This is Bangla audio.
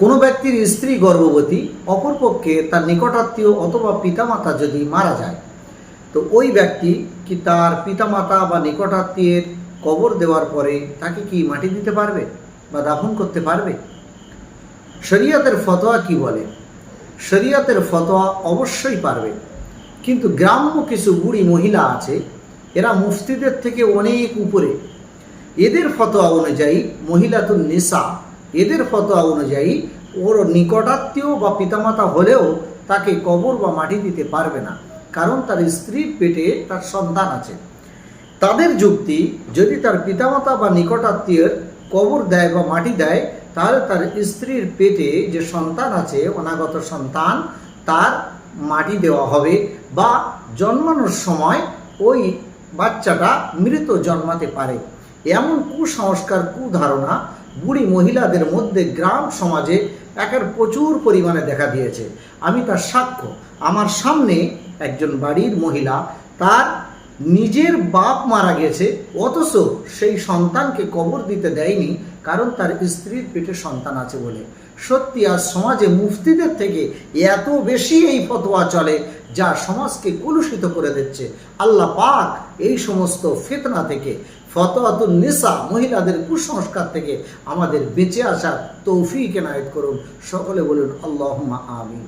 কোনো ব্যক্তির স্ত্রী গর্ভবতী, অপরপক্ষে তার নিকটাত্মীয় অথবা পিতামাতা যদি মারা যায়, তো ওই ব্যক্তি কি তার পিতামাতা বা নিকটাত্মীয়ের কবর দেওয়ার পরে তাকে কি মাটি দিতে পারবে বা দাফন করতে পারবে? শরিয়াতের ফতোয়া কি বলে? শরিয়াতের ফতোয়া অবশ্যই পারবে। কিন্তু গ্রাম্য কিছু বুড়ি মহিলা আছে, এরা মুফতিদের থেকে অনেক উপরে। এদের ফতোয়া অনুযায়ী মহিলাতুন নিসা এদের ফতোয়া অনুযায়ী ওর নিকটাত্মীয় বা পিতামাতা হলেও তাকে কবর বা মাটি দিতে পারবে না, কারণ তার স্ত্রীর পেটে তার সন্তান আছে। তাদের যুক্তি, যদি তার পিতামাতা বা নিকটাত্মীয়ের কবর দেয় বা মাটি দেয়, তাহলে তার স্ত্রীর পেটে যে সন্তান আছে, অনাগত সন্তান, তার মাটি দেওয়া হবে বা জন্মানোর সময় ওই বাচ্চাটা মৃত জন্মাতে পারে। এমন কুসংস্কার, কুধারণা বুড়ি মহিলাদের মধ্যে গ্রাম সমাজে একের প্রচুর পরিমাণে দেখা দিয়েছে। আমি তার সাক্ষ্য। আমার সামনে একজন বাড়ির মহিলা, তার নিজের বাপ মারা গেছে, অথচ সেই সন্তানকে কবর দিতে দেয়নি, কারণ তার স্ত্রীর পেটে সন্তান আছে বলে। সত্যি, আজ সমাজে মুফতিদের থেকে এত বেশি এই ফতোয়া চলে, যা সমাজকে কলুষিত করে দিচ্ছে। আল্লাহ পাক এই সমস্ত ফেতনা থেকে ফতোয়াতুল নিসা, মহিলাদের কুসংস্কার থেকে আমাদের বেঁচে আসার তৌফিক এনায়ত করুন। সকলে বলুন আল্লাহ আমিন।